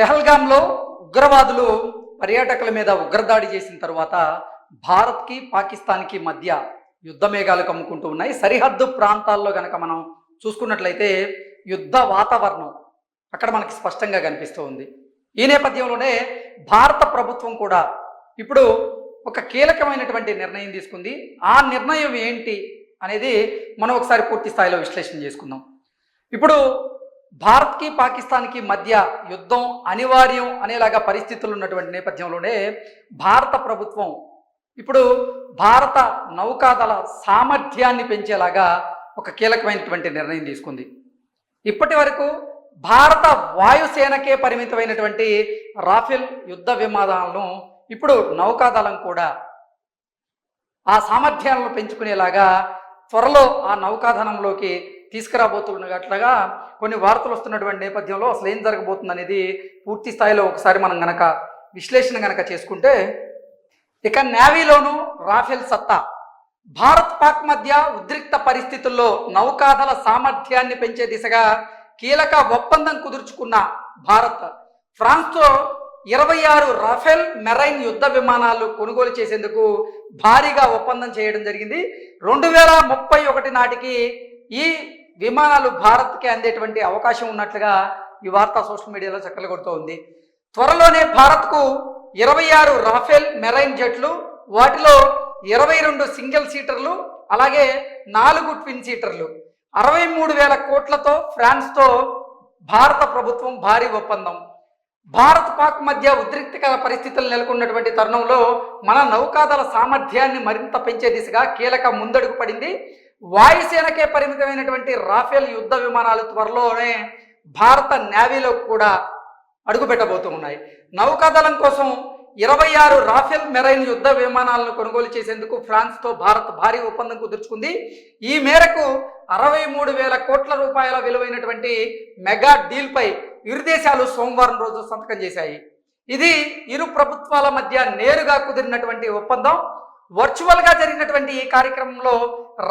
పెహల్గాంలో ఉగ్రవాదులు పర్యాటకుల మీద ఉగ్రదాడి చేసిన తర్వాత భారత్కి పాకిస్తాన్కి మధ్య యుద్ధమేఘాలు కమ్ముకుంటూ ఉన్నాయి. సరిహద్దు ప్రాంతాల్లో కనుక మనం చూసుకున్నట్లయితే యుద్ధ వాతావరణం అక్కడ మనకి స్పష్టంగా కనిపిస్తూ ఉంది. ఈ నేపథ్యంలోనే భారత ప్రభుత్వం కూడా ఇప్పుడు ఒక కీలకమైనటువంటి నిర్ణయం తీసుకుంది. ఆ నిర్ణయం ఏంటి అనేది మనం ఒకసారి పూర్తి స్థాయిలో విశ్లేషణ చేసుకుందాం. ఇప్పుడు భారత్కి పాకిస్తాన్కి మధ్య యుద్ధం అనివార్యం అనేలాగా పరిస్థితులు ఉన్నటువంటి నేపథ్యంలోనే భారత ప్రభుత్వం ఇప్పుడు భారత నౌకాదళ సామర్థ్యాన్ని పెంచేలాగా ఒక కీలకమైనటువంటి నిర్ణయం తీసుకుంది. ఇప్పటి వరకు భారత వాయుసేనకే పరిమితమైనటువంటి రాఫెల్ యుద్ధ విమానాలను ఇప్పుడు నౌకాదళం కూడా ఆ సామర్థ్యాలను పెంచుకునేలాగా త్వరలో ఆ తీసుకురాబోతున్న అట్లాగా కొన్ని వార్తలు వస్తున్నటువంటి నేపథ్యంలో అసలు ఏం జరగబోతుంది అనేది పూర్తి స్థాయిలో ఒకసారి మనం గనక విశ్లేషణ గనక చేసుకుంటే ఇక నేవీలోను రాఫెల్ సత్తా. భారత్ పాక్ మధ్య ఉద్రిక్త పరిస్థితుల్లో నౌకాదళ సామర్థ్యాన్ని పెంచే దిశగా కీలక ఒప్పందం కుదుర్చుకున్న భారత్. ఫ్రాన్స్తో ఇరవై ఆరు రాఫెల్ మెరైన్ యుద్ధ విమానాలు కొనుగోలు చేసేందుకు భారీగా ఒప్పందం చేయడం జరిగింది. రెండు వేల ముప్పై ఒకటి నాటికి ఈ విమానాలు భారత్కి అందేటువంటి అవకాశం ఉన్నట్లుగా ఈ వార్త సోషల్ మీడియాలో చక్కలు కొడుతూ ఉంది. త్వరలోనే భారత్కు ఇరవై ఆరు రాఫెల్ మెరైన్ జెట్లు వాటిలో ఇరవై రెండు సింగిల్ సీటర్లు అలాగే నాలుగు ట్విన్ సీటర్లు. అరవై మూడు వేల కోట్లతో ఫ్రాన్స్తో భారత ప్రభుత్వం భారీ ఒప్పందం. భారత్ పాక్ మధ్య ఉద్రిక్తకర పరిస్థితులు నెలకొన్నటువంటి తరుణంలో మన నౌకాదళ సామర్థ్యాన్ని మరింత పెంచే దిశగా కీలక ముందడుగు పడింది వాయుసేనకే పరిమితమైనటువంటి రాఫెల్ యుద్ధ విమానాలు త్వరలోనే భారత నేవీలో కూడా అడుగుపెట్టబోతూ ఉన్నాయి. నౌకాదళం కోసం ఇరవై ఆరు రాఫెల్ మెరైన్ యుద్ధ విమానాలను కొనుగోలు చేసేందుకు ఫ్రాన్స్తో భారత్ భారీ ఒప్పందం కుదుర్చుకుంది. ఈ మేరకు అరవై మూడు వేల కోట్ల రూపాయల విలువైనటువంటి మెగా డీల్పై ఇరు దేశాలు సోమవారం రోజు సంతకం చేశాయి. ఇది ఇరు ప్రభుత్వాల మధ్య నేరుగా కుదిరినటువంటి ఒప్పందం. వర్చువల్గా జరిగినటువంటి ఈ కార్యక్రమంలో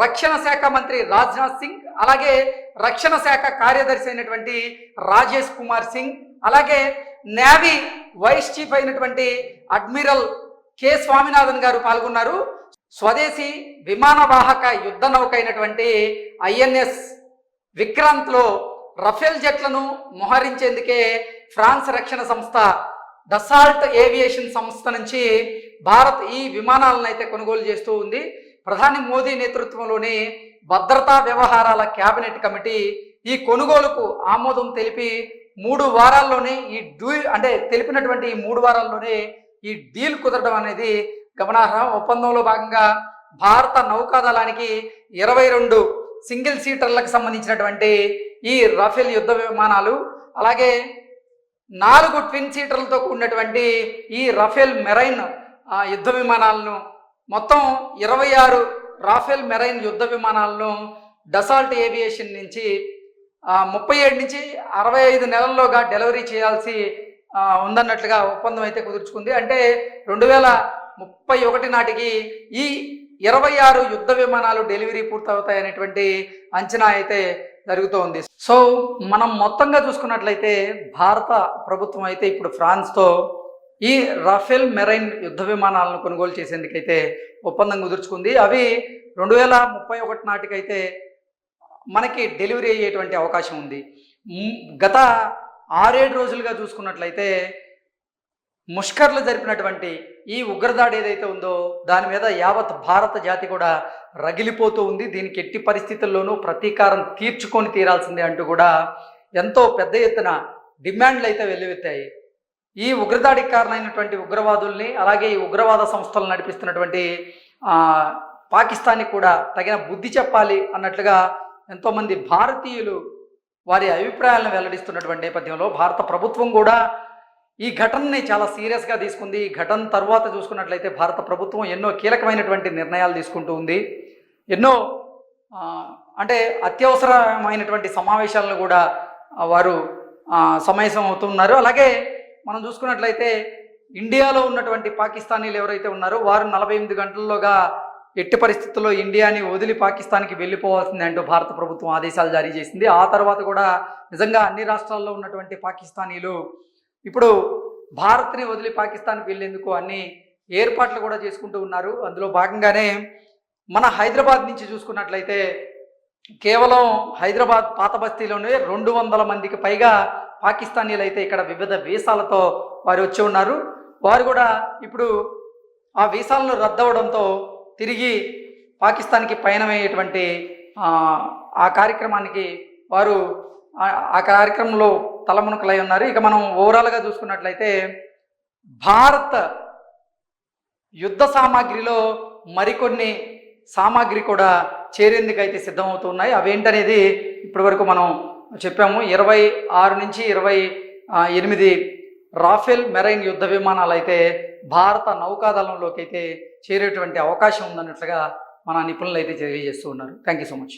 రక్షణ శాఖ మంత్రి రాజ్నాథ్ సింగ్ అలాగే రక్షణ శాఖ కార్యదర్శి అయినటువంటి రాజేష్ కుమార్ సింగ్ అలాగే నేవీ వైస్ చీఫ్ అయినటువంటి అడ్మిరల్ కె స్వామినాథన్ గారు పాల్గొన్నారు. స్వదేశీ విమానవాహక యుద్ధ నౌక అయినటువంటి ఐఎన్ఎస్ విక్రాంత్లో రఫేల్ జెట్లను మోహరించేందుకే ఫ్రాన్స్ రక్షణ సంస్థ డసాల్ట్ ఏవియేషన్ సంస్థ నుంచి భారత్ ఈ విమానాలను అయితే కొనుగోలు చేస్తూ ఉంది. ప్రధాని మోదీ నేతృత్వంలోని భద్రతా వ్యవహారాల కేబినెట్ కమిటీ ఈ కొనుగోలుకు ఆమోదం తెలిపి మూడు వారాల్లోనే ఈ డూ అంటే తెలిపినటువంటి ఈ మూడు వారాల్లోనే ఈ డీల్ కుదరడం అనేది గమనార్హం. ఒప్పందంలో భాగంగా భారత నౌకాదళానికి ఇరవై రెండు సింగిల్ సీటర్లకు సంబంధించినటువంటి ఈ రఫేల్ యుద్ధ విమానాలు అలాగే నాలుగు ట్విన్ సీటర్లతో కూడినటువంటి ఈ రఫేల్ మెరైన్ యుద్ధ విమానాలను మొత్తం ఇరవై ఆరు రాఫెల్ మెరైన్ యుద్ధ విమానాలను డసాల్ట్ ఏవియేషన్ నుంచి ముప్పై ఏడు నుంచి అరవై ఐదు నెలల్లోగా డెలివరీ చేయాల్సి ఉందన్నట్లుగా ఒప్పందం అయితే కుదుర్చుకుంది. అంటే రెండు వేల ముప్పై ఒకటి నాటికి ఈ ఇరవై ఆరు యుద్ధ విమానాలు డెలివరీ పూర్తవుతాయి అనేటువంటి అంచనా అయితే జరుగుతోంది. సో మనం మొత్తంగా చూసుకున్నట్లయితే భారత ప్రభుత్వం అయితే ఇప్పుడు ఫ్రాన్స్తో ఈ రఫేల్ మెరైన్ యుద్ధ విమానాలను కొనుగోలు చేసేందుకైతే ఒప్పందం కుదుర్చుకుంది. అవి రెండు వేల ముప్పై ఒకటి నాటికైతే మనకి డెలివరీ అయ్యేటువంటి అవకాశం ఉంది. గత ఆరేడు రోజులుగా చూసుకున్నట్లయితే ముష్కర్లు జరిపినటువంటి ఈ ఉగ్రదాడి ఏదైతే ఉందో దాని మీద యావత్ భారత జాతి కూడా రగిలిపోతూ ఉంది. దీనికి ఎట్టి పరిస్థితుల్లోనూ ప్రతీకారం తీర్చుకొని తీరాల్సిందే అంటూ కూడా ఎంతో పెద్ద ఎత్తున డిమాండ్లు అయితే వెల్లువెత్తాయి. ఈ ఉగ్రదాడికి కారణమైనటువంటి ఉగ్రవాదుల్ని అలాగే ఈ ఉగ్రవాద సంస్థలు నడిపిస్తున్నటువంటి పాకిస్తాన్ని కూడా తగిన బుద్ధి చెప్పాలి అన్నట్లుగా ఎంతోమంది భారతీయులు వారి అభిప్రాయాలను వెల్లడిస్తున్నటువంటి నేపథ్యంలో భారత ప్రభుత్వం కూడా ఈ ఘటనని చాలా సీరియస్గా తీసుకుంది. ఈ ఘటన తర్వాత చూసుకున్నట్లయితే భారత ప్రభుత్వం ఎన్నో కీలకమైనటువంటి నిర్ణయాలు తీసుకుంటూ ఉంది. ఎన్నో అంటే అత్యవసరమైనటువంటి సమావేశాలను కూడా వారు సమావేశం అవుతున్నారు. అలాగే మనం చూసుకున్నట్లయితే ఇండియాలో ఉన్నటువంటి పాకిస్తానీలు ఎవరైతే ఉన్నారో వారు నలభై ఎనిమిది గంటల్లోగా ఎట్టి పరిస్థితుల్లో ఇండియాని వదిలి పాకిస్తాన్కి వెళ్ళిపోవాల్సింది అంటూ భారత ప్రభుత్వం ఆదేశాలు జారీ చేసింది. ఆ తర్వాత కూడా నిజంగా అన్ని రాష్ట్రాల్లో ఉన్నటువంటి పాకిస్తానీలు ఇప్పుడు భారత్ని వదిలి పాకిస్తాన్కి వెళ్ళేందుకు అన్ని ఏర్పాట్లు కూడా చేసుకుంటూ ఉన్నారు. అందులో భాగంగానే మన హైదరాబాద్ నుంచి చూసుకున్నట్లయితే కేవలం హైదరాబాద్ పాత బస్తీలోనే రెండు వందల మందికి పైగా పాకిస్తానీలు అయితే ఇక్కడ వివిధ వీసాలతో వారు వచ్చి ఉన్నారు. వారు కూడా ఇప్పుడు ఆ వీసాలను రద్దవడంతో తిరిగి పాకిస్తాన్కి పయనమయ్యేటువంటి ఆ, ఆ కార్యక్రమానికి వారు ఆ కార్యక్రమంలో తలమునకలై ఉన్నారు. ఇక మనం ఓవరాల్గా చూసుకున్నట్లయితే భారత యుద్ధ సామాగ్రిలో మరికొన్ని సామాగ్రి కూడా చేరేందుకు అయితే సిద్ధమవుతున్నాయి. అవేంటనేది ఇప్పటివరకు మనం చెప్పాము. ఇరవై ఆరు నుంచి ఇరవై ఎనిమిది రాఫెల్ మెరైన్ యుద్ధ విమానాలు అయితే భారత నౌకాదళంలోకి అయితే చేరేటువంటి అవకాశం ఉందన్నట్లుగా మన నిపుణులు అయితే తెలియజేస్తూ ఉన్నారు. Thank you so much